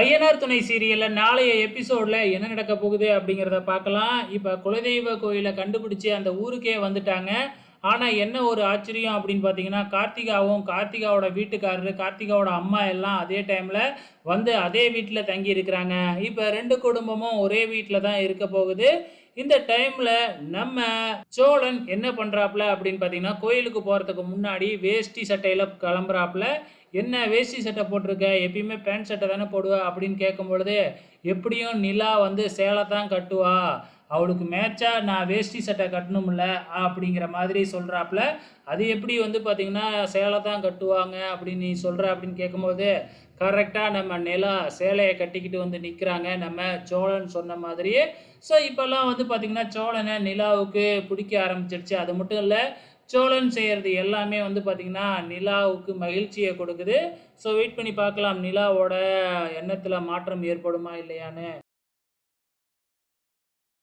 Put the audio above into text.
ஐயனார் துணை சீரியலில் நாளைய எபிசோடில் என்ன நடக்க போகுது அப்படிங்கிறத பார்க்கலாம். இப்போ குலதெய்வ கோயிலை கண்டுபிடிச்சி அந்த ஊருக்கே வந்துட்டாங்க. ஆனால் என்ன ஒரு ஆச்சரியம் அப்படின்னு பார்த்தீங்கன்னா கார்த்திகாவும் கார்த்திகாவோட வீட்டுக்காரரு கார்த்திகாவோட அம்மா எல்லாம் அதே டைமில் வந்து அதே வீட்டில் தங்கி இருக்கிறாங்க. இப்போ ரெண்டு குடும்பமும் ஒரே வீட்டில் தான் இருக்க போகுது. இந்த டைமில் நம்ம சோழன் என்ன பண்ணுறாப்புல அப்படின்னு பார்த்தீங்கன்னா கோயிலுக்கு போகிறதுக்கு முன்னாடி வேஷ்டி சட்டையில் கிளம்புறாப்புல. என்ன வேஷ்டி சட்டை போட்டிருக்க? எப்பயுமே பேண்ட் சட்டை தானே போடுவ அப்படின்னு கேட்கும் பொழுது எப்படியும் நிலா வந்து சேலை தான் கட்டுவா. அவளுக்கு மேட்சாக நான் வேஷ்டி சட்டை கட்டணும்ல அப்படிங்கிற மாதிரி சொல்கிறாப்புல அது எப்படி வந்து பார்த்திங்கன்னா சேலை தான் கட்டுவாங்க அப்படின்னு நீ சொல்கிற அப்படின்னு கேட்கும்போது கரெக்டாக நம்ம நிலா சேலையை கட்டிக்கிட்டு வந்து நிற்கிறாங்க நம்ம சோழன் சொன்ன மாதிரியே. ஸோ இப்போல்லாம் வந்து பார்த்திங்கன்னா சோழனை நிலாவுக்கு பிடிக்க ஆரம்பிச்சிருச்சு. அது மட்டும் இல்லை சோழன் செய்கிறது எல்லாமே வந்து பார்த்திங்கன்னா நிலாவுக்கு மகிழ்ச்சியை கொடுக்குது. ஸோ வெயிட் பண்ணி பார்க்கலாம் நிலாவோட எண்ணத்தில் மாற்றம் ஏற்படுமா இல்லையான்னு.